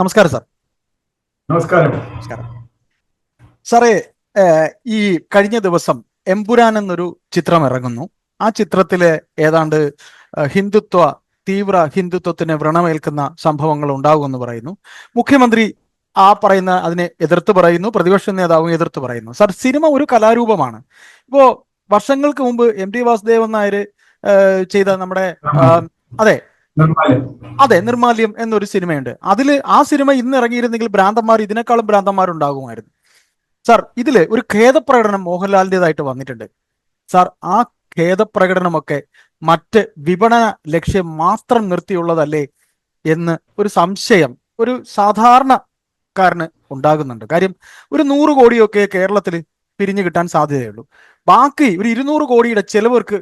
നമസ്കാരം സാർ. നമസ്കാരം. നമസ്കാരം. സാറേ ഈ കഴിഞ്ഞ ദിവസം എംപുരാൻ എന്നൊരു ചിത്രം ഇറങ്ങുന്നു. ആ ചിത്രത്തിലെ ഏതാണ്ട് ഹിന്ദുത്വ തീവ്ര ഹിന്ദുത്വത്തിന് വ്രണമേൽക്കുന്ന സംഭവങ്ങൾ ഉണ്ടാകുമെന്ന് പറയുന്നു. മുഖ്യമന്ത്രി ആ പറയുന്ന അതിനെ എതിർത്ത് പറയുന്നു പ്രതിപക്ഷ നേതാവും എതിർത്ത് പറയുന്നു. സാർ സിനിമ ഒരു കലാരൂപമാണ്. ഇപ്പോ വർഷങ്ങൾക്ക് മുമ്പ് എം ടി വാസുദേവൻ നായർ ചെയ്ത നമ്മുടെ അതെ അതെ നിർമാല്യം എന്നൊരു സിനിമയുണ്ട്. അതിൽ ആ സിനിമ ഇന്ന് ഇറങ്ങിയിരുന്നെങ്കിൽ ഭ്രാന്തന്മാർ ഇതിനേക്കാളും ഭ്രാന്തന്മാരുണ്ടാകുമായിരുന്നു. സാർ ഇതിൽ ഒരു ഖേദപ്രകടനം മോഹൻലാലിന്റെതായിട്ട് വന്നിട്ടുണ്ട്. സാർ ആ ഖേദപ്രകടനമൊക്കെ മറ്റ് വിപണന ലക്ഷ്യം മാത്രം നിർത്തിയുള്ളതല്ലേ എന്ന് ഒരു സംശയം ഒരു സാധാരണക്കാരന് ഉണ്ടാകുന്നുണ്ട്. കാര്യം ഒരു നൂറ് കോടിയൊക്കെ കേരളത്തിൽ പിരിഞ്ഞു കിട്ടാൻ സാധ്യതയുള്ളൂ. ബാക്കി ഒരു ഇരുന്നൂറ് കോടിയുടെ ചെലവർക്ക്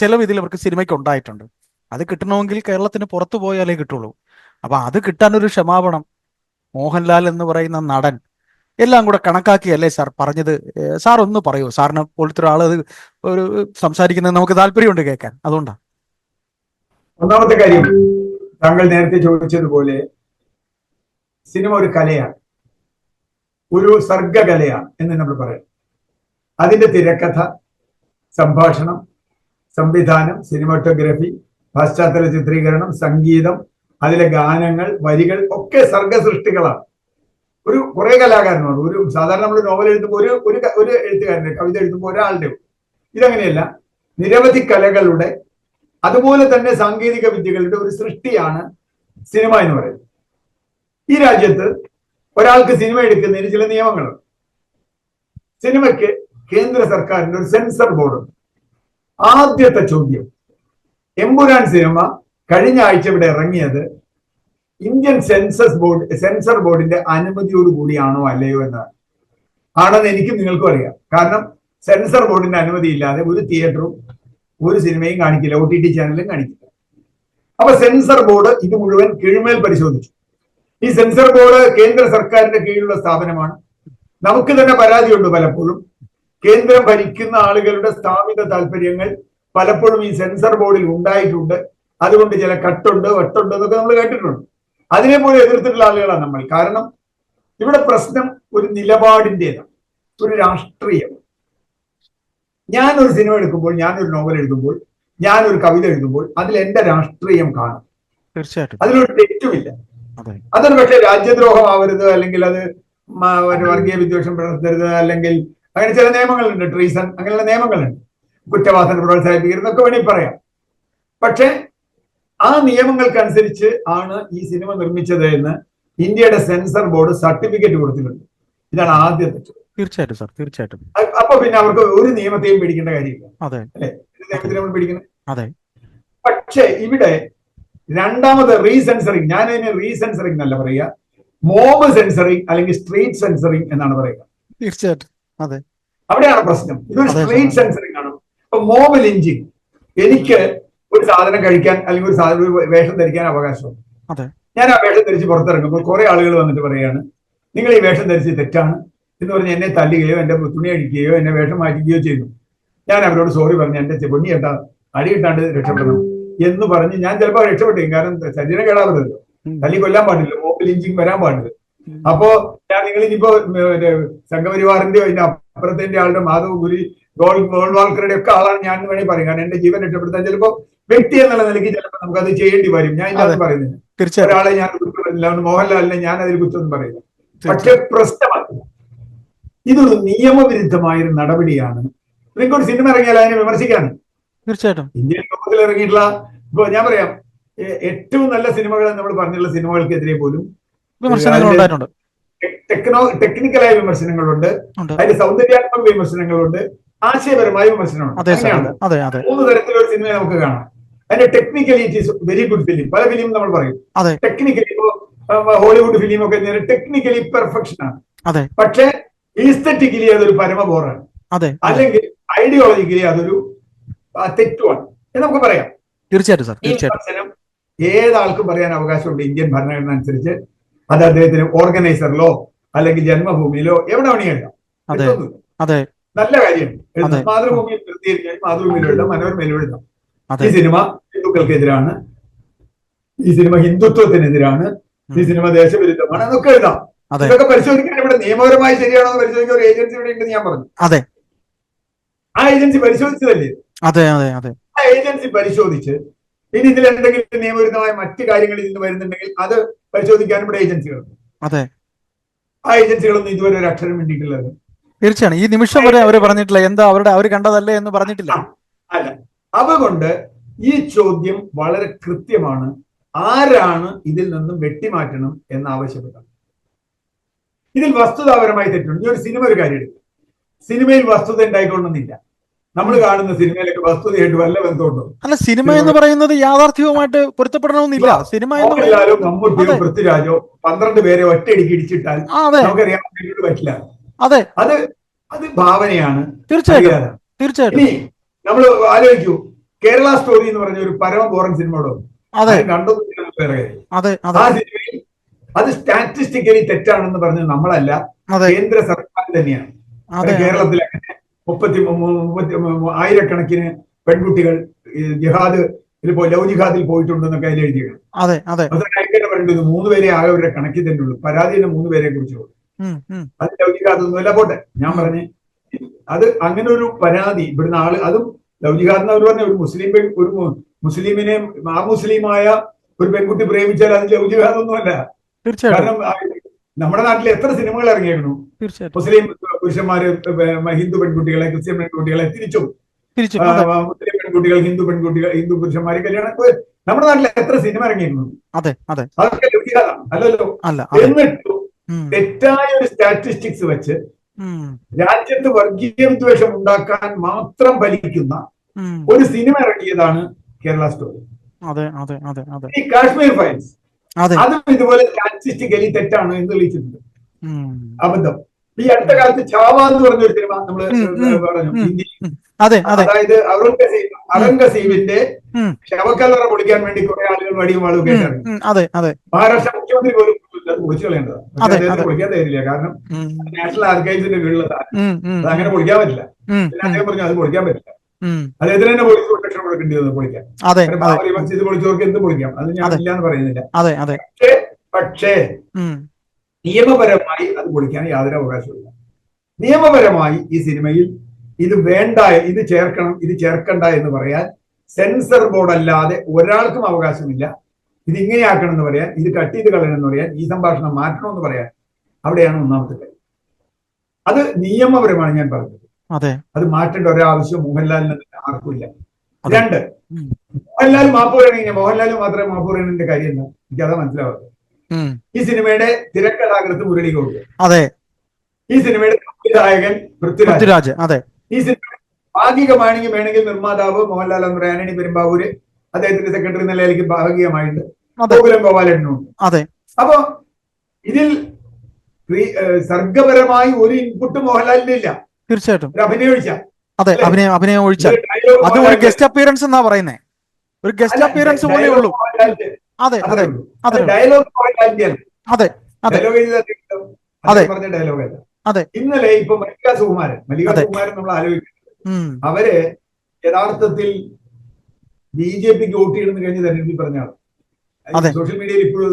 ചെലവ് ഇതിൽ അവർക്ക് സിനിമയ്ക്ക് ഉണ്ടായിട്ടുണ്ട്. അത് കിട്ടണമെങ്കിൽ കേരളത്തിന് പുറത്തു പോയാലേ കിട്ടുള്ളൂ. അപ്പൊ അത് കിട്ടാനൊരു ക്ഷമാപണം. മോഹൻലാൽ എന്ന് പറയുന്ന നടൻ. എല്ലാം കൂടെ കണക്കാക്കിയല്ലേ സാർ പറഞ്ഞത്? സാർ ഒന്ന് പറയൂ. സാറിനെ പോലത്തെ ഒരാൾ അത് ഒരു സംസാരിക്കുന്നത് നമുക്ക് താല്പര്യമുണ്ട് കേൾക്കാൻ. അതുകൊണ്ടാണ് ഒന്നാമത്തെ കാര്യം താങ്കൾ നേരത്തെ ചോദിച്ചതുപോലെ സിനിമ ഒരു കലയാണ്. ഒരു സർഗകലയാണ് എന്ന് നമ്മൾ പറയാം. അതിന്റെ തിരക്കഥ സംഭാഷണം സംവിധാനം സിനിമാറ്റോഗ്രഫി പശ്ചാത്തല ചിത്രീകരണം സംഗീതം അതിലെ ഗാനങ്ങൾ വരികൾ ഒക്കെ സർഗ സൃഷ്ടികളാണ് ഒരു കുറെ കലാകാരനുണ്ട് ഒരു സാധാരണ നമ്മൾ നോവൽ എഴുതുമ്പോൾ ഒരു ഒരു ഒരു എഴുത്തുകാരന്റെ കവിത എഴുതുമ്പോൾ ഒരാളുടെ. ഇതങ്ങനെയല്ല. നിരവധി കലകളുടെ അതുപോലെ തന്നെ സാങ്കേതിക വിദ്യകളുടെ ഒരു സൃഷ്ടിയാണ് സിനിമ എന്ന് പറയുന്നത്. ഈ രാജ്യത്ത് ഒരാൾക്ക് സിനിമ എടുക്കുന്നതിന് ചില നിയമങ്ങളുണ്ട്. സിനിമയ്ക്ക് കേന്ദ്ര സർക്കാരിന്റെ ഒരു സെൻസർ ബോർഡ് ആദ്യത്തെ ചോദ്യം എമ്പുരാൻ സിനിമ കഴിഞ്ഞ ആഴ്ച ഇവിടെ ഇറങ്ങിയത് ഇന്ത്യൻ സെൻസസ് ബോർഡ് സെൻസർ ബോർഡിന്റെ അനുമതിയോട് കൂടിയാണോ അല്ലയോ എന്നാണ് ആണെന്ന് എനിക്കും നിങ്ങൾക്കും അറിയാം. കാരണം സെൻസർ ബോർഡിന്റെ അനുമതി ഇല്ലാതെ ഒരു തിയേറ്ററും ഒരു സിനിമയും കാണിക്കില്ല ഒ ടി ടി ചാനലും കാണിക്കില്ല. അപ്പൊ സെൻസർ ബോർഡ് ഇത് മുഴുവൻ കീഴ്മേൽ പരിശോധിച്ചു. ഈ സെൻസർ ബോർഡ് കേന്ദ്ര സർക്കാരിന്റെ കീഴിലുള്ള സ്ഥാപനമാണ്. നമുക്ക് തന്നെ പരാതിയുണ്ട് പലപ്പോഴും. കേന്ദ്രം ഭരിക്കുന്ന ആളുകളുടെ സ്ഥാപിത താല്പര്യങ്ങൾ പലപ്പോഴും ഈ സെൻസർ ബോർഡിൽ ഉണ്ടായിട്ടുണ്ട്. അതുകൊണ്ട് ചില കട്ടുണ്ട് വെട്ടുണ്ട് എന്നൊക്കെ നമ്മൾ കേട്ടിട്ടുണ്ട്. അതിനെ പോലെ എതിർത്തിട്ടുള്ള ആളുകളാണ് നമ്മൾ. കാരണം ഇവിടെ പ്രശ്നം ഒരു നിലപാടിന്റെതാണ് ഒരു രാഷ്ട്രീയം. ഞാൻ ഒരു സിനിമ എടുക്കുമ്പോൾ ഞാൻ ഒരു നോവൽ എഴുതുമ്പോൾ ഞാൻ ഒരു കവിത എഴുതുമ്പോൾ അതിൽ എന്റെ രാഷ്ട്രീയം കാണും. തീർച്ചയായിട്ടും. അതിലൊരു തെറ്റുമില്ല. അതെ. അതൊരു പക്ഷേ രാജ്യദ്രോഹമാവരുത് അല്ലെങ്കിൽ അത് വർഗീയ വിദ്വേഷം പുലർത്തരുത് അല്ലെങ്കിൽ അങ്ങനെ ചില നിയമങ്ങളുണ്ട്. ട്രീസൺ അങ്ങനെയുള്ള നിയമങ്ങളുണ്ട്. കുറ്റവാസന പ്രോത്സാഹിപ്പിക്കുന്നതൊക്കെ വേണമെങ്കിൽ പറയാം. പക്ഷെ ആ നിയമങ്ങൾക്കനുസരിച്ച് ആണ് ഈ സിനിമ നിർമ്മിച്ചത് എന്ന് ഇന്ത്യയുടെ സെൻസർ ബോർഡ് സർട്ടിഫിക്കറ്റ് കൊടുത്തിട്ടുണ്ട്. ഇതാണ് ആദ്യ തെറ്റ്. തീർച്ചയായിട്ടും സാർ തീർച്ചയായിട്ടും. അപ്പൊ പിന്നെ അവർക്ക് ഒരു നിയമത്തെയും പിടിക്കേണ്ട കാര്യമില്ല. അതെ. അല്ലെ? നിയമത്തിന് നമ്മൾ പേടിക്കുന്നത് അതെ. പക്ഷേ ഇവിടെ രണ്ടാമത് റീസെൻസറിങ്. ഞാൻ അതിന് റീസെൻസറിങ് എന്നല്ല പറയുക. മോബ് സെൻസറിങ് അല്ലെങ്കിൽ സ്ട്രീറ്റ് സെൻസറിങ് എന്നാണ് പറയുക. തീർച്ചയായിട്ടും. അതെ. അവിടെയാണ് പ്രശ്നം. ഇതൊരു സ്ട്രീറ്റ്. സെൻസറിങ്. ആണ് എഞ്ചിൻ എനിക്ക് ഒരു സാധനം കഴിക്കാൻ അല്ലെങ്കിൽ ഒരു സാധനം ഒരു വേഷം ധരിക്കാൻ അവകാശമുണ്ട്. അതെ. ഞാൻ ആ വേഷം ധരിച്ച് പുറത്തിറങ്ങുമ്പോൾ കുറെ ആളുകൾ വന്നിട്ട് പറയാണ് നിങ്ങൾ ഈ വേഷം ധരിച്ച് തെറ്റാണ്. എന്ന് പറഞ്ഞ് എന്നെ തല്ലുകയോ എന്റെ തുണി അടിക്കുകയോ എന്നെ വേഷം മാറ്റുകയോ ചെയ്തു. ഞാൻ അവരോട് സോറി പറഞ്ഞു എന്റെ പൊന്നി കേട്ടാ അടി കിട്ടാണ്ട് രക്ഷപ്പെടണം. എന്ന് പറഞ്ഞ് ഞാൻ ചിലപ്പോൾ രക്ഷപ്പെട്ടു കാരണം ശരീരം കേടാറുണ്ടല്ലോ. തല്ലി കൊല്ലാൻ പാടില്ല മോബൽ ഇഞ്ചിങ് വരാൻ പാടില്ല. അപ്പോ ഞാൻ നിങ്ങൾ ഇനിയിപ്പോ സംഘപരിവാറിന്റെയോ ഇതിന്റെ അപ്പുറത്തിന്റെ ആളുടെ മാധവ ഗുരി ഗോൾ ഗോൾവാൾക്കറുടെ ഒക്കെ ആളാണ് ഞാൻ വേണമെങ്കിൽ പറയും. കാരണം എന്റെ ജീവൻ രക്ഷപ്പെടുത്താൻ ചിലപ്പോ വ്യക്തി എന്നുള്ള നിലയ്ക്ക് ചിലപ്പോൾ നമുക്ക് അത് ചെയ്യേണ്ടി വരും. ഞാൻ ഇതാണ് പറയുന്നത് പറയുന്നില്ല. ഒരാളെ ഞാൻ കുറ്റപ്പെടുന്നില്ല മോഹൻലാലിനെ ഞാൻ അതിൽ കുറ്റമൊന്നും പറയില്ല. പക്ഷെ. പ്രശ്നമല്ല. ഇതൊരു നിയമവിരുദ്ധമായ ഒരു നടപടിയാണ്. നിങ്ങൾക്ക് ഒരു സിനിമ ഇറങ്ങിയാൽ അതിനെ വിമർശിക്കാണ് തീർച്ചയായിട്ടും. ഇന്ത്യൻ ലോകത്തിൽ ഇറങ്ങിയിട്ടുള്ള ഇപ്പൊ ഞാൻ പറയാം ഏറ്റവും നല്ല സിനിമകൾ നമ്മൾ പറഞ്ഞിട്ടുള്ള സിനിമകൾക്കെതിരെ പോലും ടെക്നോ ടെക്നിക്കലായ വിമർശനങ്ങളുണ്ട്. അതിന്റെ സൗന്ദര്യാത്മക വിമർശനങ്ങളുണ്ട്. ആശയപരമായ വിമർശനമാണ്. മൂന്ന് തരത്തിലുള്ള സിനിമയെ നമുക്ക് കാണാം. അതിന്റെ technically it is very good film പല ഫിലിം നമ്മൾ പറയും. ടെക്നിക്കലി ഇപ്പോ ഹോളിവുഡ് ഫിലിം ഒക്കെ ടെക്നിക്കലി പെർഫെക്ഷൻ ആണ്. പക്ഷെ ഈസ്തറ്റിക്കലി അതൊരു പരമബോറാണ്. അല്ലെങ്കിൽ ഐഡിയോളജിക്കലി അതൊരു തെറ്റുമാണ്. എന്ന് നമുക്ക് പറയാം. തീർച്ചയായിട്ടും സാർ ഏതാൾക്കും പറയാൻ അവകാശമുണ്ട്. ഇന്ത്യൻ ഭരണഘടന അനുസരിച്ച് അത് അദ്ദേഹത്തിന് ഓർഗനൈസറിലോ അല്ലെങ്കിൽ ജന്മഭൂമിയിലോ എവിടെ വേണമെങ്കിലും അതെ. നല്ല കാര്യം. മാതൃഭൂമിയിൽ നിർത്തിയിരിക്കാൻ മാതൃഭൂമിയിൽ എഴുതാം മനോരമയിൽ എഴുതാം അതെ. ഈ സിനിമ ഹിന്ദുക്കൾക്കെതിരാണ്. ഈ സിനിമ ഹിന്ദുത്വത്തിനെതിരാണ്. ഈ സിനിമ ദേശവിരുദ്ധമാണ്. എന്നൊക്കെ എഴുതാം. ഇതൊക്കെ പരിശോധിക്കാൻ ഇവിടെ നിയമപരമായി ശരിയാണോ എന്ന് പരിശോധിക്കാൻ ഒരു ഏജൻസി ഇവിടെ ഉണ്ടെന്ന് ഞാൻ പറഞ്ഞു. അതെ. ആ ഏജൻസി പരിശോധിച്ചതല്ലേ? അതെ അതെ അതെ. ആ ഏജൻസി പരിശോധിച്ച് ഇനി ഇതിൽ എന്തെങ്കിലും നിയമവിരുദ്ധമായ മറ്റു കാര്യങ്ങൾ ഇതിന് വരുന്നുണ്ടെങ്കിൽ അത് പരിശോധിക്കാൻ ഇവിടെ ഏജൻസികളുണ്ട്. അതെ. ആ ഏജൻസികളൊന്നും ഇതുവരെ ഒരു അക്ഷരം വേണ്ടിയിട്ടുള്ളത് തീർച്ചയാണ് ഈ നിമിഷം വരെ അവർ പറഞ്ഞിട്ടില്ല. എന്താ അവരുടെ അവർ കണ്ടതല്ലേ എന്ന് പറഞ്ഞിട്ടില്ല. അല്ല. അതുകൊണ്ട് ഈ ചോദ്യം വളരെ കൃത്യമാണ്. ആരാണ് ഇതിൽ നിന്നും വെട്ടിമാറ്റണം എന്ന് ആവശ്യപ്പെട്ടത് ഇതിൽ വസ്തുതാപരമായി തെറ്റുണ്ട്. ഞാൻ ഒരു സിനിമ ഒരു കാര്യം എടുക്കും. സിനിമയിൽ വസ്തുത ഉണ്ടായിക്കൊള്ളുന്നില്ല. നമ്മൾ കാണുന്ന സിനിമയിലൊക്കെ വസ്തുതയായിട്ട് വല്ല ബന്ധമുണ്ടോ? അല്ല സിനിമ എന്ന് പറയുന്നത് യാഥാർത്ഥ്യവുമായിട്ട് പൊരുത്തപ്പെടണമെന്നില്ല. സിനിമ എന്ന് മമ്മൂട്ടിയോ. പൃഥ്വിരാജോ പന്ത്രണ്ട് പേരെ ഒറ്റയടിക്ക് ഇടിച്ചിട്ടാൽ നമുക്കറിയാൻ പറ്റില്ല. അതെ. അത് അത് ഭാവനയാണ്. തീർച്ചയായിട്ടും. തീർച്ചയായിട്ടും. ഇനി നമ്മൾ ആലോചിക്കൂ. കേരള സ്റ്റോറി എന്ന് പറഞ്ഞ ഒരു പരമ ബോറൻ സിനിമയോട് അതെ. അതെ ആ അതെ സിനിമയിൽ അത് സ്റ്റാറ്റിസ്റ്റിക്കലി തെറ്റാണെന്ന് പറഞ്ഞത് നമ്മളല്ല. കേന്ദ്ര സർക്കാർ തന്നെയാണ്. കേരളത്തിൽ അങ്ങനെ മുപ്പത്തി ആയിരക്കണക്കിന് പെൺകുട്ടികൾ ജിഹാദ് ഇതിപ്പോ ലവ് ജിഹാദിൽ പോയിട്ടുണ്ടെന്നൊക്കെ അതിൽ എഴുതിയത് അതെ അതെ. അതൊക്കെ അയക്കേണ്ട പറയുന്നത് മൂന്ന് പേരെ ആകെ അവരുടെ കണക്കിൽ തന്നെ ഉള്ളൂ. പരാതി തന്നെ മൂന്ന് പേരെ കുറിച്ചുള്ളൂ. അത് ലൗകികാതൊന്നുമില്ല പോട്ടെ. ഞാൻ പറഞ്ഞ് അത് അങ്ങനെ ഒരു പരാതി. ഇവിടുന്ന് ആൾ അതും ലവ് എന്ന് അവർ പറഞ്ഞ ഒരു മുസ്ലിം പെൺ ഒരു മുസ്ലിമിനെ ആ മുസ്ലിമായ ഒരു പെൺകുട്ടി പ്രേമിച്ചാൽ അത് ലൗകികാതൊന്നുമല്ല കാരണം നമ്മുടെ നാട്ടിൽ എത്ര സിനിമകൾ ഇറങ്ങിയിരുന്നു മുസ്ലിം പുരുഷന്മാര് ഹിന്ദു പെൺകുട്ടികളെ ക്രിസ്ത്യൻ പെൺകുട്ടികളെ തിരിച്ചും മുസ്ലിം പെൺകുട്ടികൾ ഹിന്ദു പെൺകുട്ടികൾ ഹിന്ദു പുരുഷന്മാരെ കല്യാണം നമ്മുടെ നാട്ടിൽ എത്ര സിനിമ ഇറങ്ങിയിരുന്നു അതെ അതെ. അതൊക്കെ ലൗകികാതാണ് അല്ലല്ലോ. അല്ല എന്നിട്ടും തെറ്റായ ഒരു സ്റ്റാറ്റിസ്റ്റിക്സ് വെച്ച് രാജ്യത്ത് വർഗീയ വിദ്വേഷം ഉണ്ടാക്കാൻ മാത്രം ഫലിക്കുന്ന ഒരു സിനിമ ഇറങ്ങിയതാണ് കേരള സ്റ്റോറി അതെ അതെ അതെ അതെ. ഈ കാശ്മീർ ഫയൽസ് അതെ. ഇതുപോലെ സ്റ്റാറ്റിസ്റ്റിക്കലി തെറ്റാണ് എന്ന് തെളിയിച്ചിട്ടുണ്ട്. ഉം. അബദ്ധം. ഈ അടുത്ത കാലത്ത് ചാവ എന്ന് പറഞ്ഞ ഒരു സിനിമ നമ്മൾ പറഞ്ഞു അതെ അതെ. അതായത് ഔറംഗസീബ് ഔറംഗസീബിന്റെ ഉം. ശവക്കല്ലറ പൊളിക്കാൻ വേണ്ടി കുറെ ആളുകൾ വടിയും വാളും അതെ. മഹാരാഷ്ട്ര മുഖ്യമന്ത്രി പോലും പൊളിച്ചു കളയേണ്ടതാണ് പക്ഷേ അദ്ദേഹത്തിന് പൊളിക്കാൻ തരില്ല കാരണം നാഷണൽ ആർക്കൈവ്സിന്റെ ഉം, അത് അങ്ങനെ പൊളിക്കാൻ പറ്റില്ല. പിന്നെ അദ്ദേഹം പറഞ്ഞു അത് പൊളിക്കാൻ പറ്റില്ല. അദ്ദേഹത്തിന് തന്നെ പോലീസ് പ്രൊട്ടക്ഷൻ കൊടുക്കേണ്ടി വന്നു പൊളിക്കാൻ ബാബറി മസ്ജിദ് പൊളിച്ചവർക്ക് എന്ത് പൊളിക്കാം അത് ഞാൻ അതെ. ഇല്ലാന്ന് പറയുന്നില്ല. പക്ഷേ പക്ഷേ നിയമപരമായി അത് പൊളിക്കാൻ യാതൊരു അവകാശമില്ല നിയമപരമായി ഈ സിനിമയിൽ ഇത് വേണ്ട ഇത് ചേർക്കണം ഇത് ചേർക്കണ്ട എന്ന് പറയാൻ സെൻസർ ബോർഡ് അല്ലാതെ ഒരാൾക്കും അവകാശമില്ല. ഇത് ഇങ്ങനെയാക്കണം എന്ന് പറയാൻ ഇത് കട്ട് ചെയ്ത് കളയണം എന്ന് പറയാൻ ഈ സംഭാഷണം മാറ്റണം എന്ന് പറയാൻ അവിടെയാണ് ഒന്നാമത്തെ കാര്യം. അത് നിയമപരമാണ് ഞാൻ പറഞ്ഞത്. അതെ. അത് മാറ്റേണ്ട ഒരാവശ്യം മോഹൻലാലിന് ആർക്കുമില്ല അതെ. രണ്ട്. മോഹൻലാൽ മാപ്പ് പറയണെങ്കിൽ മോഹൻലാൽ മാത്രമേ മാപ്പ് പറയണതിന്റെ കാര്യം എനിക്ക് എനിക്കതാ മനസ്സിലാവുന്നത് ഈ സിനിമയുടെ തിരക്കഥാകൃത്ത് മുരളി ഗോപി. അതെ. ഈ സിനിമയുടെ സംവിധായകൻ പൃഥ്വിരാജ്. അതെ. ഈ സിനിമ ഭാഗികമാണെങ്കിൽ വേണമെങ്കിൽ നിർമ്മാതാവ് മോഹൻലാൽ എന്ന് പറയാൻ പെരുമ്പാവൂര് അദ്ദേഹത്തിന്റെ സെക്രട്ടറി നിലയിലേക്ക് ഭാഗികമായിട്ട് ഗോകുലം ഗോപാലനുണ്ട് അതെ. അപ്പൊ ഇതിൽ സർഗപരമായി ഒരു ഇൻപുട്ട് മോഹൻലാലിന്റെ ഇല്ല തീർച്ചയായിട്ടും അഭിനയിച്ച അതെ അഭിനയം അഭിനയം ഒഴിച്ച അത് ഒരു ഗസ്റ്റ് അപ്പിയറൻസ് എന്നാ പറയുന്നേ. ഒരു ഗസ്റ്റ് അപ്പിയറൻസ് പോലെ ഉള്ളൂ. അതെ അതെ അതെ ഡയലോഗ് അതെ അതെ. അതെ. ഡയലോഗ് അതെ. ഇന്നലെ ഇപ്പൊ മല്ലിക സുകുമാരൻ മല്ലിക. സുകുമാരൻ നമ്മൾ ആലോചിക്കുന്നത് അവർ യഥാർത്ഥത്തിൽ ബി ജെ പിക്ക് വോട്ട് ചെയ്യണമെന്ന് കഴിഞ്ഞ് തെരഞ്ഞെടുപ്പിൽ പറഞ്ഞ സോഷ്യൽ മീഡിയയിൽ ഇപ്പോഴും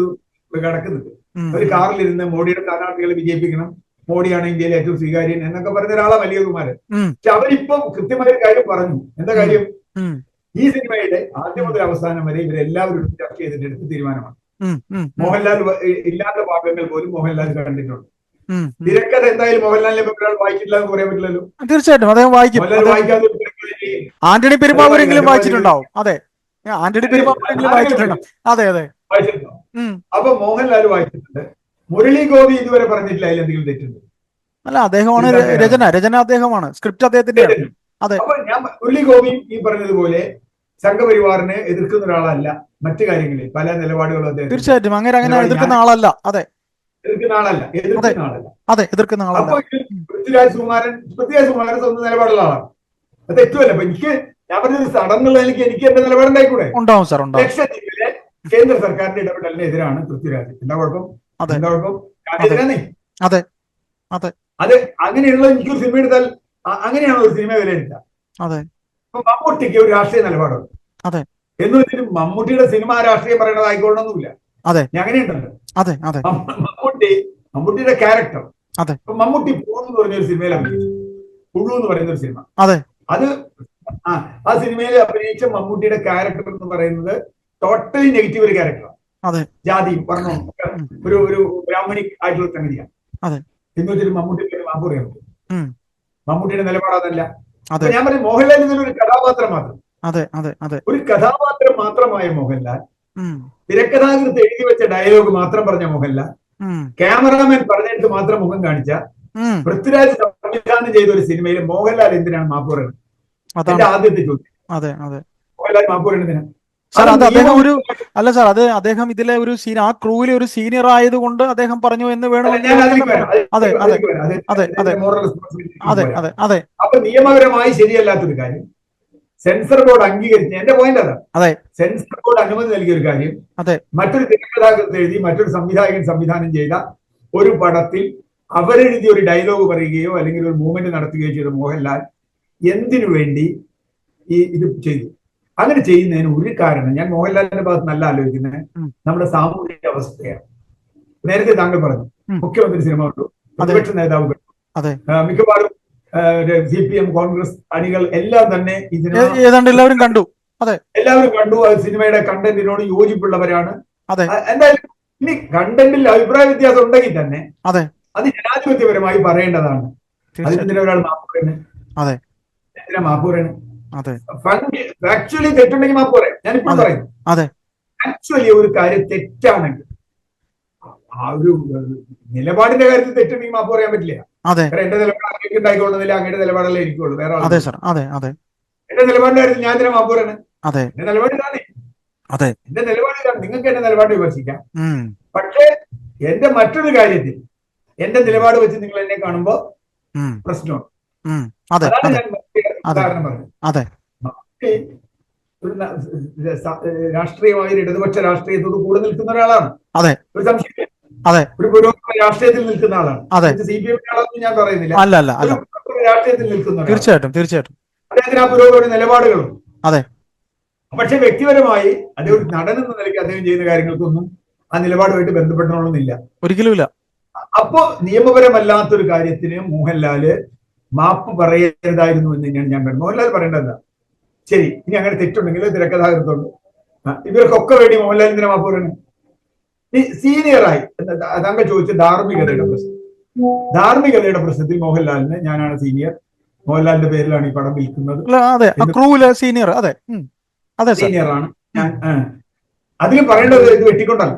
കിടക്കുന്നുണ്ട്. ഒരു കാറിലിരുന്ന് മോഡിയുടെ സ്ഥാനാർത്ഥികളെ വിജയിപ്പിക്കണം. മോഡിയാണ് ഇന്ത്യയിലെ ഏറ്റവും സ്വീകാര്യൻ എന്നൊക്കെ പറഞ്ഞ ഒരാളാ വലിയ കുമാരൻ. പക്ഷെ അവരിപ്പോ കൃത്യമായ ഒരു കാര്യം പറഞ്ഞു. എന്താ കാര്യം? ഈ സിനിമയുടെ ആദ്യം മുതൽ അവസാനം വരെ ഇവരെല്ലാവരും ചർച്ച ചെയ്തിട്ട് എടുത്ത തീരുമാനമാണ്. മോഹൻലാൽ ഇല്ലാത്ത ഭാഗങ്ങൾ പോലും മോഹൻലാൽ കണ്ടിട്ടുണ്ട്. തിരക്കഥ എന്തായാലും മോഹൻലാലിനെ ഇപ്പൊ ഒരാൾ വായിക്കില്ല എന്ന് പറയാൻ പറ്റില്ലല്ലോ. തീർച്ചയായിട്ടും അദ്ദേഹം വായിക്കും. മോഹൻലാൽ വായിക്കാതെ ആന്റണി പെരുമാവൂരെങ്കിലും വായിച്ചിട്ടുണ്ടാവും. അതെ. ആന്റണി പെരുമാവൂരെങ്കിലും വായിച്ചിട്ടുണ്ടാവും അതെ അതെ. അപ്പൊ മോഹൻലാൽ വായിച്ചിട്ടുണ്ട്. മുരളി ഗോപി ഇതുവരെ പറഞ്ഞിട്ടില്ല അതിൽ എന്തെങ്കിലും തെറ്റുണ്ട്? അല്ല അദ്ദേഹമാണ് രചന. രചന അദ്ദേഹമാണ്. സ്ക്രിപ്റ്റ് അദ്ദേഹത്തിന്റെ അതെ. അപ്പൊ ഞാൻ മുരളി ഗോപി ഈ പറഞ്ഞതുപോലെ സംഘപരിവാറിനെ എതിർക്കുന്ന ഒരാളല്ല മറ്റു കാര്യങ്ങളിൽ പല നിലപാടുകളും അദ്ദേഹം തീർച്ചയായിട്ടും. അങ്ങനെ അങ്ങനെ എതിർക്കുന്ന ആളല്ല. അതെ. എതിർക്കുന്ന ആളല്ല. എതിർക്കുന്ന ആളല്ല. അതെ എതിർക്കുന്ന ആളല്ല. അപ്പൊ പൃഥ്വിരാജ് സുകുമാരൻ പൃഥ്വിരാജ് സുകുമാരൻ സ്വന്തം നിലപാടുള്ള ആളാണ്. തെറ്റുമല്ല. അപ്പൊ എനിക്ക് ഞാൻ പറഞ്ഞത് സടന്നുള്ള എനിക്ക് എനിക്ക് എന്റെ നിലപാടുണ്ടായിക്കൂടെ? ഉണ്ടാവും സാർ ലക്ഷദ്വീപിലെ കേന്ദ്ര സർക്കാരിന്റെ ഇടപെടലിന് എതിരാണ് പൃഥ്വിരാജ്. എന്താ കുഴപ്പം? അതെ. എന്താ കുഴപ്പം? അതെ. അതെ. അതെ. അത് അങ്ങനെയുള്ള എനിക്കൊരു സിനിമ എടുത്താൽ അങ്ങനെയാണ് ഒരു സിനിമ വിലയിരുത്തുക അതെ. അപ്പൊ മമ്മൂട്ടിക്ക് ഒരു രാഷ്ട്രീയ നിലപാടുണ്ട്. അതെ. എന്ന് വെച്ചിട്ട് മമ്മൂട്ടിയുടെ സിനിമ രാഷ്ട്രീയം പറയേണ്ടതായിക്കൊള്ളണമെന്നില്ല അതെ. ഞാൻ അങ്ങനെയുണ്ടല്ലോ. അതെ അതെ. മമ്മ- മമ്മൂട്ടി മമ്മൂട്ടിയുടെ ക്യാരക്ടർ. അതെ. മമ്മൂട്ടി പുഴു എന്ന് പറഞ്ഞ ഒരു സിനിമയിൽ അഭിനയിച്ചു. പുഴു എന്ന് പറയുന്ന ഒരു സിനിമ. അതെ. അത് ആ ആ സിനിമയിൽ അഭിനയിച്ച മമ്മൂട്ടിയുടെ ക്യാരക്ടർ എന്ന് പറയുന്നത് ടോട്ടലി നെഗറ്റീവ് ഒരു ക്യാരക്ടറാണ് ജാതി പറഞ്ഞു ഒരു ഒരു ബ്രാഹ്മണിക് ആയിട്ടുള്ള സംഗതിയാണ്. അതെ. എന്ന് വെച്ചിട്ട് മമ്മൂട്ടിക്ക് ഒരു മാപ്പ് പറയാൻ പറ്റും. മമ്മൂട്ടിയുടെ നിലപാട് അതല്ല. ഞാൻ പറയും മോഹൻലാൽ ഒരു കഥാപാത്രം മാത്രം. അതെ അതെ അതെ. ഒരു കഥാപാത്രം മാത്രമായ മോഹൻലാൽ. തിരക്കഥാകൃത്ത് എഴുതി വെച്ച ഡയലോഗ് മാത്രം പറഞ്ഞ മോഹൻലാൽ. ക്യാമറാമാൻ പറഞ്ഞെടുത്ത് മാത്രം മുഖം കാണിച്ച പൃഥ്വിരാജ് സംവിധാനം ചെയ്ത ഒരു സിനിമയിൽ മോഹൻലാൽ എന്തിനാണ് മാപ്പൂർ പറയുന്നത് അതാണ് ആദ്യത്തെ ചോദ്യം അതെ അതെ മോഹൻലാൽ മാപ്പൂർ എന്തിനാണ് എന്തിനാ? സാർ അത് അദ്ദേഹം ഒരു അല്ല സാർ അത് അദ്ദേഹം ഇതിലെ ഒരു സീൻ ആ ക്രൂവിലെ ഒരു സീനിയർ ആയതുകൊണ്ട് അദ്ദേഹം പറഞ്ഞു എന്ന് വേണം. അതെ, അതെ. അതെ, അതെ. അതെ അതെ അതെ അപ്പൊ നിയമപരമായി ശരിയല്ലാത്തൊരു കാര്യം സെൻസർ ബോർഡ് അംഗീകരിച്ച എന്റെ പോയിന്റ് അതാണ് അതെ. സെൻസർ ബോർഡ് അനുമതി നൽകിയ ഒരു കാര്യം അതെ. മറ്റൊരു തിരക്കഥാകൃത്ത് എഴുതി മറ്റൊരു സംവിധായകൻ സംവിധാനം ചെയ്ത ഒരു പടത്തിൽ അവരെഴുതി ഒരു ഡയലോഗ് പറയുകയോ അല്ലെങ്കിൽ ഒരു മൂവ്മെന്റ് നടത്തുകയോ ചെയ്ത മോഹൻലാൽ എന്തിനു വേണ്ടി ഈ ഇത് ചെയ്തു? അങ്ങനെ ചെയ്യുന്നതിന് ഒരു കാരണം ഞാൻ മോഹൻലാലിന്റെ ഭാഗത്ത് നല്ല ആലോചിക്കുന്നത്. നമ്മുടെ സാമൂഹിക അവസ്ഥയാണ്. നേരത്തെ താങ്കൾ പറഞ്ഞു മുഖ്യമന്ത്രി സിനിമ കണ്ടു പ്രതിപക്ഷ നേതാവ് കണ്ടു. അതെ. മിക്കവാറും സി പി എം കോൺഗ്രസ് അണികൾ എല്ലാം തന്നെ ഏതാണ്ട് എല്ലാവരും കണ്ടു. എല്ലാവരും കണ്ടു സിനിമയുടെ കണ്ടന്റിനോട് യോജിപ്പുള്ളവരാണ്. അതെ. എന്തായാലും ഇനി കണ്ടന്റിൽ അഭിപ്രായ വ്യത്യാസം ഉണ്ടെങ്കിൽ തന്നെ അതെ. ജനാധിപത്യപരമായി പറയേണ്ടതാണ്. തീർച്ചയായിട്ടും. ഒരാൾ മാപ്പ് പറയുന്നത് മാപ്പ് പറയുന്നത് ആക്ച്വലി തെറ്റുണ്ടെങ്കിൽ മാപ്പ് പറയാം. ഞാനിപ്പോൾ പറയും. ആക്ച്വലി ഒരു കാര്യം തെറ്റാണെങ്കിൽ ആ ഒരു നിലപാടിന്റെ കാര്യത്തിൽ തെറ്റുണ്ടെങ്കിൽ മാപ്പ് പറയാൻ പറ്റില്ല. എന്റെ നിലപാട് അങ്ങേക്ക് ഉണ്ടായിക്കൊള്ളുന്നില്ല അങ്ങയുടെ നിലപാടല്ലേ എനിക്കുള്ളൂ. വേറെ ആൾക്ക് അതെ സാർ അതെ അതെ. എന്റെ നിലപാടിന്റെ കാര്യത്തിൽ ഞാൻ എന്തിനാ മാപ്പ് അതെ. എന്റെ നിലപാട് ഇതാണ്. അതെ. എന്റെ നിലപാട് ഇതാണ്. നിങ്ങൾക്ക് എന്റെ നിലപാട് വിമർശിക്കാം. പക്ഷേ എന്റെ മറ്റൊരു കാര്യത്തിൽ എന്റെ നിലപാട് വെച്ച് നിങ്ങൾ എന്നെ കാണുമ്പോ പ്രശ്നമാണ് അതാണ് അതെ. ഞാൻ ഉദാഹരണം പറഞ്ഞത്. അതെ. ഒരു രാഷ്ട്രീയമായ ഒരു ഇടതുപക്ഷ രാഷ്ട്രീയത്തോട് കൂടെ നിൽക്കുന്ന ഒരാളാണ്. അതെ. ഒരു സംശയം അതെ. ഒരു പുരോഗമന രാഷ്ട്രീയത്തിൽ നിൽക്കുന്ന ആളാണ്. സി പി എമ്മിനാളൊന്നും ഞാൻ പറയുന്നില്ല. അല്ല അല്ല ഒരു അല്ല പുരോഗമന രാഷ്ട്രീയത്തിൽ നിൽക്കുന്ന തീർച്ചയായിട്ടും തീർച്ചയായിട്ടും. അദ്ദേഹത്തിന് ആ പുരോഗമന നിലപാടുകളും. അതെ. പക്ഷെ വ്യക്തിപരമായി അദ്ദേഹം നടൻ എന്ന നിലയ്ക്ക് അദ്ദേഹം ചെയ്യുന്ന കാര്യങ്ങൾക്കൊന്നും ആ നിലപാടുമായിട്ട് ബന്ധപ്പെടണമെന്നില്ല. ഒരിക്കലും ഇല്ല അപ്പോ നിയമപരമല്ലാത്തൊരു കാര്യത്തിന് മോഹൻലാൽ മാപ്പ് പറയരുതായിരുന്നു എന്ന് തന്നെയാണ് ഞാൻ പറയുന്നത്. മോഹൻലാൽ പറയേണ്ടത് ശരി ഇനി അങ്ങനെ തെറ്റുണ്ടെങ്കിൽ തിരക്കഥാകൃത്തുണ്ട്. ഇവർക്കൊക്കെ വേണ്ടി മോഹൻലാൽ എന്തിനാ മാപ്പ് പറയണേ? ഈ സീനിയറായി താങ്കൾ ചോദിച്ച ധാർമ്മികതയുടെ പ്രശ്നം. ധാർമ്മികതയുടെ പ്രശ്നത്തിൽ മോഹൻലാലിന് ഞാനാണ് സീനിയർ മോഹൻലാലിന്റെ പേരിലാണ് ഈ പടം വിൽക്കുന്നത്. അല്ല അതെ സീനിയർ ആണ്. അതിന് പറയേണ്ടത് ഇത് വെട്ടിക്കൊണ്ടല്ല.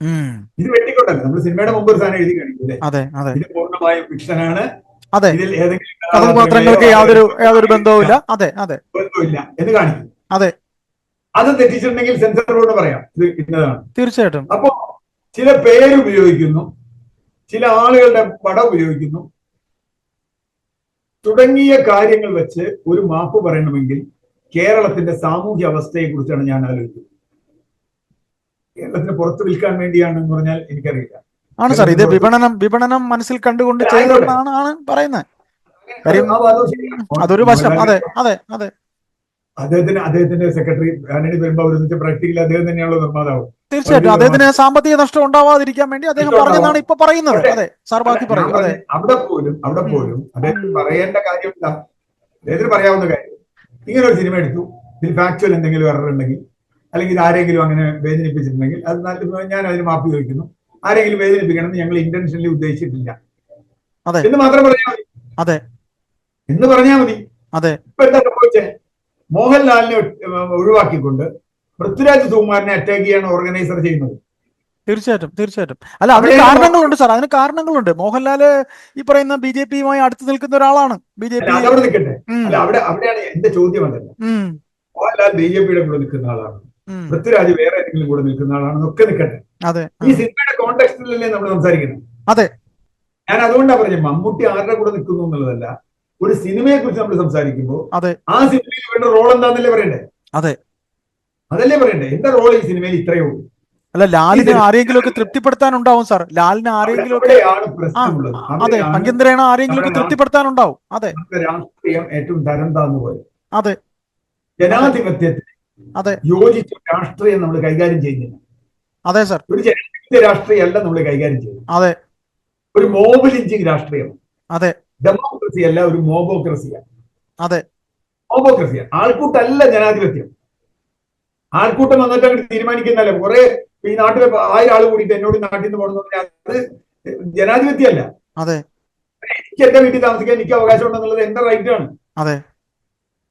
ഇത് വെട്ടിക്കൊണ്ടല്ല. നമ്മൾ സിനിമയുടെ മുമ്പ് ഒരു സാധനം എഴുതി കാണിക്കും അതെ അതെ. ഇത് പൂർണമായും ഫിക്ഷനാണ്. അതെ. ഇതിൽ ഏതെങ്കിലും കഥാപാത്രങ്ങൾക്ക് യാതൊരു യാതൊരു ബന്ധവുമില്ല. അതെ അതെ. ബന്ധവുമില്ല. എന്ന് കാണിക്കും. അതെ. അത് തെറ്റിച്ചിട്ടുണ്ടെങ്കിൽ സെൻസർ ബോർഡ് പറയാം. ഇത് ഇന്നതാണ്. തീർച്ചയായിട്ടും. അപ്പോ ചില പേര് ഉപയോഗിക്കുന്നു. ചില ആളുകളുടെ പടം ഉപയോഗിക്കുന്നു. തുടങ്ങിയ കാര്യങ്ങൾ വെച്ച് ഒരു മാപ്പ് പറയണമെങ്കിൽ കേരളത്തിന്റെ സാമൂഹ്യ അവസ്ഥയെ കുറിച്ചാണ് ഞാൻ ആലോചിക്കുന്നത്. കേരളത്തിന് പുറത്ത് വിൽക്കാൻ വേണ്ടിയാണ് എന്ന് പറഞ്ഞാൽ എനിക്കറിയില്ല. ആണ് സാർ ഇത് വിപണനം വിപണനം മനസ്സിൽ കണ്ടുകൊണ്ട് ചെയ്തതെന്നാണ് ആണ് പറയുന്നത്. അതൊരു വശം. അതെ അതെ അതെ. അദ്ദേഹത്തിന് അദ്ദേഹത്തിന്റെ സെക്രട്ടറി ആന്റണി പെരുമ്പാവൂർ പ്രാക്ടിക്കലി അദ്ദേഹം തന്നെയാണല്ലോ നിർമ്മാതാവ്. തീർച്ചയായിട്ടും. അദ്ദേഹത്തിന് സാമ്പത്തിക നഷ്ടം ഉണ്ടാവാതിരിക്കാൻ വേണ്ടി അദ്ദേഹം പറഞ്ഞതാണ് ഇപ്പൊ പറയുന്നത്. അതെ. സാർ ബാക്കി പറയും. അതെ. അവിടെ പോലും അവിടെ പോലും അദ്ദേഹത്തിന് പറയേണ്ട കാര്യം എന്താ അദ്ദേഹത്തിന് പറയാവുന്ന കാര്യം ഇങ്ങനെ ഒരു സിനിമ എടുത്തു. ഇതിൽ ഫാക്ച്വൽ എന്തെങ്കിലും എറർ ഉണ്ടെങ്കിൽ അല്ലെങ്കിൽ ആരെങ്കിലും അങ്ങനെ വേദനിപ്പിച്ചിട്ടുണ്ടെങ്കിൽ അത് നല്ല- ഞാൻ അതിന് മാപ്പ് ചോദിക്കുന്നു. ആരെങ്കിലും വേദനിപ്പിക്കണം എന്ന് ഞങ്ങൾ ഇന്റൻഷനലി ഉദ്ദേശിച്ചിട്ടില്ല. എന്ന് മാത്രം പറഞ്ഞാൽ മതി. അതെ. എന്ന് പറഞ്ഞാൽ മതി. അതെ. ഇപ്പൊ എന്താ സംഭവിച്ചേ? മോഹൻലാലിനെ ഒഴിവാക്കിക്കൊണ്ട് പൃഥ്വിരാജ് സുകുമാരനെ അറ്റാക്ക് ചെയ്യാൻ ഓർഗനൈസർ ചെയ്യുന്നത്. തീർച്ചയായിട്ടും തീർച്ചയായിട്ടും. അല്ല അതിന് അവിടെ കാരണങ്ങളുണ്ട് സാർ. അതിന് കാരണങ്ങളുണ്ട്. മോഹൻലാൽ ഈ പറയുന്ന ബി ജെ പിയുമായി അടുത്ത് നിൽക്കുന്ന ഒരാളാണ് ബി ജെ പി അതവിടെ നിൽക്കട്ടെ. അല്ല അവിടെ അവിടെയാണ് എന്റെ ചോദ്യം അതല്ല മോഹൻലാൽ ബി ജെ പിയുടെ കൂടെ നിൽക്കുന്ന ആളാണ്. പൃഥ്വിരാജ് വേറെ ഏതെങ്കിലും കൂടെ നിൽക്കുന്ന ആളാണെന്നൊക്കെ നിൽക്കട്ടെ അതെ. ഈ സിനിമയുടെ കോണ്ടെക്സ്റ്റിലല്ലേ നമ്മൾ സംസാരിക്കുന്നത്? അതെ. ഞാൻ അതുകൊണ്ടാണ് പറഞ്ഞത് മമ്മൂട്ടി ആരുടെ കൂടെ നിൽക്കുന്നു എന്നുള്ളതല്ല ഒരു സിനിമയെ കുറിച്ച് നമ്മൾ സംസാരിക്കുമ്പോൾ. ആ സിനിമയിൽ വേണ്ട റോൾ എന്താന്നല്ലേ പറയണ്ടേ? അതെ. അതല്ലേ പറയണ്ടേ? എന്റെ റോൾ ഈ സിനിമയിൽ ഇത്രയേ ഉള്ളൂ? അല്ല ലാലിനെ ആരെങ്കിലും ഒക്കെ തൃപ്തിപ്പെടുത്താനുണ്ടാവും സാർ. ലാലിനെ ആരെങ്കിലും ഒക്കെ അതെ. പങ്കിന്ദ്രേണ ആരെങ്കിലും ഒക്കെ തൃപ്തിപ്പെടുത്താനുണ്ടാവും. അതെ. രാഷ്ട്രീയം ഏറ്റവും തരം താന്നു പോയത്. അതെ. ജനാധിപത്യത്തിന് അതെ. യോജിച്ച രാഷ്ട്രീയം നമ്മൾ കൈകാര്യം ചെയ്യുന്നില്ല. അതെ സർ. ഒരു ജനാധിപത്യ രാഷ്ട്രീയമല്ല നമ്മൾ കൈകാര്യം ചെയ്യുന്നത്. അതെ. ഒരു മോബ് ലിഞ്ചിങ് രാഷ്ട്രീയം. അതെ. ഡെമോക്രസി അല്ല ഒരു മോബോക്രസിയാണ് അതെ. മോബോക്രസിയ. ആൾക്കൂട്ടല്ല ജനാധിപത്യം. ആൾക്കൂട്ടം വന്നിട്ട് അങ്ങനെ തീരുമാനിക്കുന്നല്ലേ കുറെ ഈ നാട്ടിലെ ആയിരം ആൾ കൂടിയിട്ട് എന്നോട് നാട്ടിൽ നിന്ന് പോകണമെന്ന് അത് ജനാധിപത്യമല്ല. അതെ. എനിക്ക് എന്റെ വീട്ടിൽ താമസിക്കാൻ എനിക്ക് അവകാശം ഉണ്ടെന്നുള്ളത് എന്റെ റൈറ്റ് ആണ്. അതെ.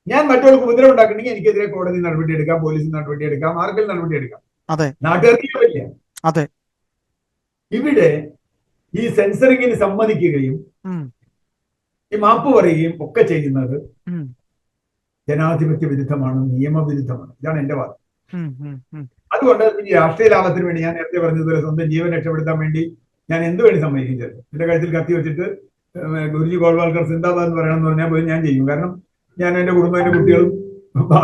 ഞാൻ മറ്റുള്ളവർക്ക് ഉപദ്രവം ഉണ്ടാക്കണമെങ്കിൽ എനിക്കെതിരെ കോടതി നടപടി എടുക്കാം പോലീസ് നടപടി എടുക്കാം ആർക്കും നടപടി എടുക്കാം. അതെ. നാട്ടുകാർക്ക് അതെ. ഇവിടെ ഈ സെൻസറിങ്ങിന് സമ്മതിക്കുകയും ഈ മാപ്പ് പറയുകയും ഒക്കെ ചെയ്യുന്നത് ജനാധിപത്യ വിരുദ്ധമാണ് നിയമവിരുദ്ധമാണ്. ഇതാണ് എന്റെ വാദം. അതുകൊണ്ട് ഈ രാഷ്ട്രീയ ലാഭത്തിന് വേണ്ടി ഞാൻ നേരത്തെ പറഞ്ഞതുപോലെ സ്വന്തം ജീവൻ രക്ഷപ്പെടുത്താൻ വേണ്ടി ഞാൻ എന്ത് വേണ്ടി സമ്മതിക്കും ചിലപ്പോൾ എന്റെ കഴുത്തിൽ കത്തി വെച്ചിട്ട് ഗുരുജി ഗോൾവാൾക്കർ സിന്ദാബാദ് എന്ന് പറയണമെന്ന് പറഞ്ഞാൽ പോലും ഞാൻ ചെയ്യും. കാരണം ഞാൻ എന്റെ കുടുംബം എന്റെ കുട്ടികളും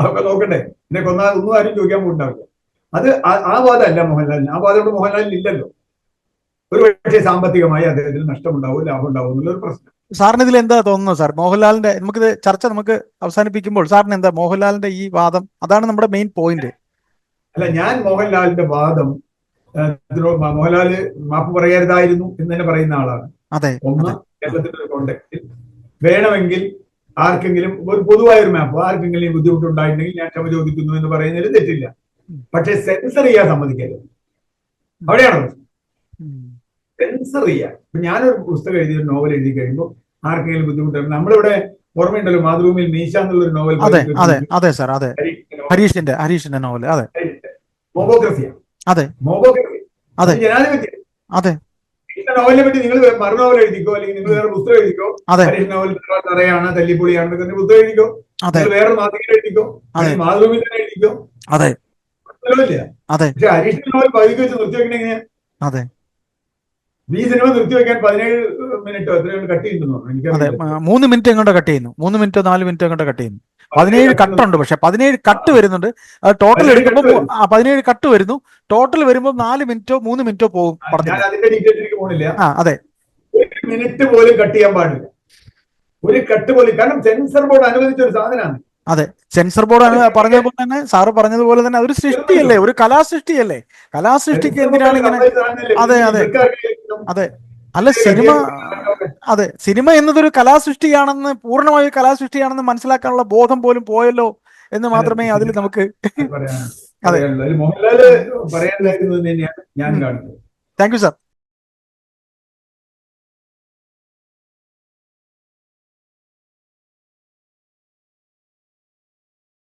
ഒക്കെ നോക്കണ്ടേ? എന്നെ കൊന്നാൽ ഒന്നും ആരും ചോദിക്കാൻ പോകുന്നുണ്ടാവില്ല അത് ആ- വാദം വാദമല്ല മോഹൻലാലിന്. ആ വാദം ഇവിടെ മോഹൻലാലിന് ഇല്ലല്ലോ. ഒരു പക്ഷേ സാമ്പത്തികമായി അദ്ദേഹത്തിന് നഷ്ടമുണ്ടാവും ലാഭം ഉണ്ടാവും എന്നുള്ളൊരു പ്രശ്നം. സാറിന് ഇതിൽ എന്താ തോന്നുന്നത് സാർ? മോഹൻലാലിന്റെ നമുക്ക് ചർച്ച നമുക്ക് അവസാനിപ്പിക്കുമ്പോൾ സാറിന് എന്താ മോഹൻലാലിന്റെ ഈ വാദം? അതാണ് നമ്മുടെ മെയിൻ പോയിന്റ് അല്ല ഞാൻ മോഹൻലാലിന്റെ വാദം മോഹൻലാൽ മാപ്പ് പറയരുതായിരുന്നു എന്ന് തന്നെ പറയുന്ന ആളാണ്. അതെ. ഒന്ന് കേരളത്തിന്റെ ഒരു വേണമെങ്കിൽ ആർക്കെങ്കിലും ഒരു പൊതുവായ ഒരു മാപ്പ് ആർക്കെങ്കിലും ബുദ്ധിമുട്ടുണ്ടായിട്ടുണ്ടെങ്കിൽ ഞാൻ ക്ഷമ ചോദിക്കുന്നു എന്ന് പറയുന്നതിൽ തെറ്റില്ല. പക്ഷെ സെൻസർ ചെയ്യാൻ സമ്മതിക്കരുത്. അവിടെയാണോ? സെൻസർ ചെയ്യാൻ. ഇപ്പൊ ഞാനൊരു പുസ്തകം എഴുതി ഒരു നോവൽ എഴുതി കഴിയുമ്പോൾ ആർക്കെങ്കിലും ബുദ്ധിമുട്ടുണ്ട് നമ്മളിവിടെ ഓർമ്മയുണ്ടല്ലോ മാതൃഭൂമിയിൽ മീശ എന്നുള്ള ഒരു നോവൽ അതെ അതെ അതെ. സാർ അതെ ഹരീഷിന്റെ ഹരീഷിന്റെ നോവൽ അതെ. മോബോക്രസിയാണ് അതെ. മോബോഗ്രഫി. അതെ. ജനാധിപത്യം അതെ. നോവലിനെ പറ്റി നിങ്ങൾ മറു നോവൽ എഴുതിക്കോ? അല്ലെങ്കിൽ നിങ്ങൾ വേറെ പുസ്തകം എഴുതിക്കോ? നോവൽ തറയാണ് തല്ലിപ്പൊളിയാണ് പുസ്തകം എഴുതിക്കോ? വേറെ മാതൃക എഴുതിക്കോ? മാതൃഭൂമി തന്നെ എഴുതിക്കോ? അതെ. പക്ഷെ ഹരീഷ് നോവൽ പകുതി വെച്ച് നിർത്തി വെക്കണെങ്കിൽ അതെ. ഈ സിനിമ നിർത്തി വെക്കാൻ പതിനേഴ് മിനിറ്റോ എത്രയാണ് കട്ട് ചെയ്യുന്നു മൂന്ന് മിനിറ്റ് എങ്ങോട്ടാ കട്ട് ചെയ്യുന്നു. മൂന്ന് മിനിറ്റോ നാല് മിനിറ്റോ എങ്ങോട്ടാ കട്ട് ചെയ്യുന്നു. പതിനേഴ് കട്ടുണ്ട് പക്ഷെ പതിനേഴ് കട്ട് വരുന്നുണ്ട്. അത് ടോട്ടൽ എടുക്കുമ്പോൾ പതിനേഴ് കട്ട് വരുന്നു. ടോട്ടൽ വരുമ്പോൾ നാല് മിനിറ്റോ മൂന്ന് മിനിറ്റോ പോകും ഡീറ്റെയിലേക്ക് ആ അതെ. ഒരു മിനിറ്റ് പോലും കട്ട് ചെയ്യാൻ പാടില്ല. ഒരു കട്ട് പോലും കാരണം സെൻസർ ബോർഡ് അനുവദിച്ച ഒരു സാധനമാണ്. അതെ. സെൻസർ ബോർഡ് പറഞ്ഞതുപോലെ തന്നെ സാറ് പറഞ്ഞതുപോലെ തന്നെ അതൊരു സൃഷ്ടിയല്ലേ ഒരു കലാസൃഷ്ടിയല്ലേ? കലാസൃഷ്ടിക്ക് എന്തിനാണ് ഇങ്ങനെ അതെ, അതെ. അതെ. അല്ല സിനിമ അതെ സിനിമ എന്നതൊരു കലാസൃഷ്ടിയാണെന്ന് പൂർണമായ കലാസൃഷ്ടിയാണെന്ന് മനസ്സിലാക്കാനുള്ള ബോധം പോലും പോയല്ലോ എന്ന് മാത്രമേ അതിൽ നമുക്ക് അതെ. മോഹൻലാൽ പറയാൻ ഞാൻ താങ്ക് യു സാർ.